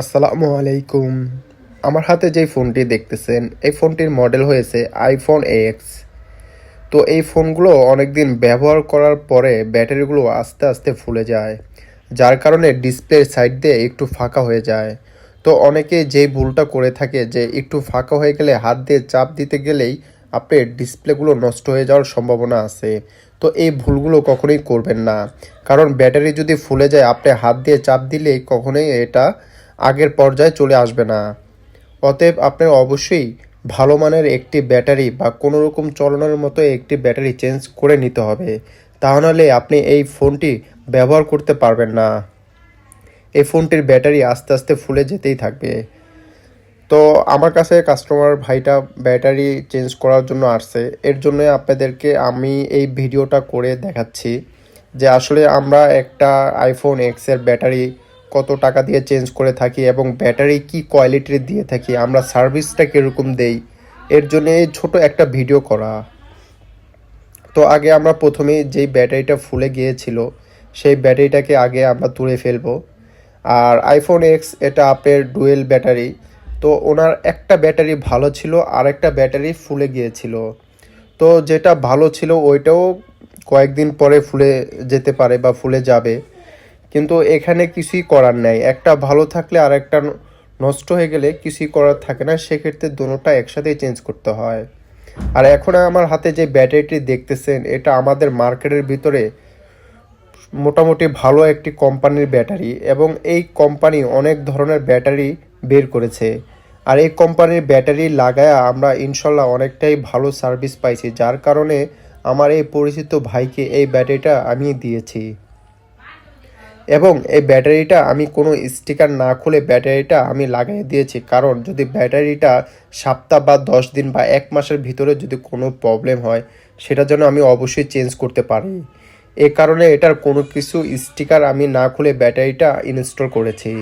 আসসালামু আলাইকুম। আমার হাতে যে ফোনটি দেখতেছেন, এই ফোনটির মডেল হয়েছে আইফোন এক্স তো এই ফোনগুলো অনেকদিন ব্যবহার করার পরে ব্যাটারিগুলো আস্তে আস্তে ফুলে যায়, যার কারণে ডিসপ্লের সাইড দিয়ে একটু ফাঁকা হয়ে যায়। তো অনেকে যেই ভুলটা করে থাকে যে একটু ফাঁকা হয়ে গেলে হাত দিয়ে চাপ দিতে গেলেই আপনার ডিসপ্লেগুলো নষ্ট হয়ে যাওয়ার সম্ভাবনা আছে। তো এই ভুলগুলো কখনোই করবেন না, কারণ ব্যাটারি যদি ফুলে যায় আপনি হাত দিয়ে চাপ দিলেই কখনোই এটা আগের পর্যায়ে চলে আসবে না। অতএব আপনার অবশ্যই ভালো মানের একটি ব্যাটারি বা কোনো রকম চলনের মতো একটি ব্যাটারি চেঞ্জ করে নিতে হবে। তা নাহলে আপনি এই ফোনটি ব্যবহার করতে পারবেন না। এই ফোনটির ব্যাটারি আস্তে আস্তে ফুলে যেতেই থাকবে। তো আমার কাছে কাস্টমার ভাইটা ব্যাটারি চেঞ্জ করার জন্য আসছে। এর জন্য আপনাদেরকে আমি এই ভিডিওটা করে দেখাচ্ছি যে আসলে আমরা একটা আইফোন এক্সের ব্যাটারি কত টাকা দিয়ে চেঞ্জ করে থাকি এবং ব্যাটারি কি কোয়ালিটির দিয়ে থাকি, আমরা সার্ভিসটা কীরকম দেই, এর জন্য ছোট একটা ভিডিও করা। তো আগে আমরা প্রথমে যেই ব্যাটারিটা ফুলে গিয়েছিল, সেই ব্যাটারিটাকে আগে আমরা তুলে ফেলব। আর আইফোন এক্স এটা আপনার ডুয়েল ব্যাটারি তো ওনার একটা ব্যাটারি ভালো ছিল আর একটা ব্যাটারি ফুলে গিয়েছিল। তো যেটা ভালো ছিল, ওইটাও কয়েকদিন পরে ফুলে যেতে পারে বা ফুলে যাবে। কিন্তু এখানে কিছুই করার নাই। একটা ভালো থাকলে আর একটা নষ্ট হয়ে গেলে কিছুই করার থাকে না, সেক্ষেত্রে দুটোটা একসাথেই চেঞ্জ করতে হয়। আর এখন আমার হাতে যে ব্যাটারিটি দেখতেছেন, এটা আমাদের মার্কেটের ভিতরে মোটামুটি ভালো একটি কোম্পানির ব্যাটারি এবং এই কোম্পানি অনেক ধরনের ব্যাটারি বের করেছে। আর এই কোম্পানির ব্যাটারি লাগায়া আমরা ইনশাল্লাহ অনেকটাই ভালো সার্ভিস পাইছি, যার কারণে আমার এই পরিচিত ভাইকে এই ব্যাটারিটা আমি দিয়েছি। এবং এই ব্যাটারিটা আমি কোনো স্টিকার না খুলে ব্যাটারিটা আমি লাগিয়ে দিয়েছি। কারণ যদি ব্যাটারিটা সপ্তাহ বা দশ দিন বা এক মাসের ভিতরে যদি কোনো প্রবলেম হয়, সেটা যেন আমি অবশ্যই চেঞ্জ করতে পারি। এ কারণে এটার কোনো কিছু স্টিকার আমি না খুলে ব্যাটারিটা ইনস্টল করেছি।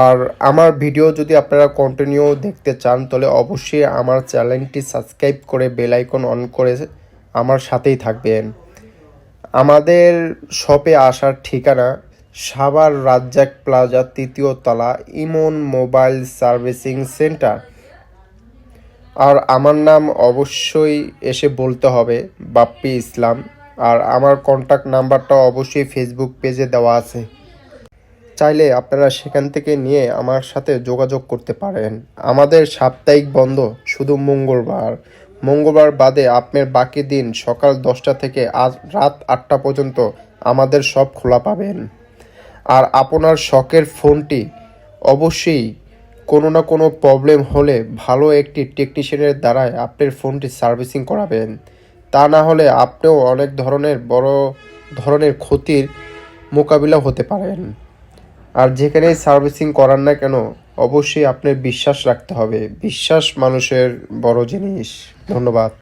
আর আমার ভিডিও যদি আপনারা কন্টিনিউ দেখতে চান, তাহলে অবশ্যই আমার চ্যানেলটি সাবস্ক্রাইব করে বেল আইকন অন করে আমার সাথেই থাকবেন। আমাদের শপে আসার ঠিকানা সাভার রাজ্জাক প্লাজা তৃতীয় তলা ইমন মোবাইল সার্ভিসিং সেন্টার। আর আমার নাম অবশ্যই এসে বলতে হবে, বাপ্পি ইসলাম। আর আমার কন্ট্যাক্ট নাম্বারটা অবশ্যই ফেসবুক পেজে দেওয়া আছে। চাইলে আপনারা সেখান থেকে নিয়ে আমার সাথে যোগাযোগ করতে পারেন। আমাদের সাপ্তাহিক বন্ধ শুধু মঙ্গলবার। মঙ্গলবার বাদে আপনার বাকি দিন সকাল দশটা থেকে আজ রাত আটটা পর্যন্ত আমাদের সব খোলা পাবেন। আর আপনার শখের ফোনটি অবশ্যই কোনো না কোনো প্রবলেম হলে ভালো একটি টেকনিশিয়ানের দ্বারাই আপনার ফোনটি সার্ভিসিং করাবেন। তা না হলে আপনিও অনেক ধরনের বড় ধরনের ক্ষতির মোকাবিলা হতে পারেন। আর যেখানেই সার্ভিসিং করান না কেন, অবশ্যই আপনার বিশ্বাস রাখতে হবে। বিশ্বাস মানুষের বড় জিনিস। ধন্যবাদ।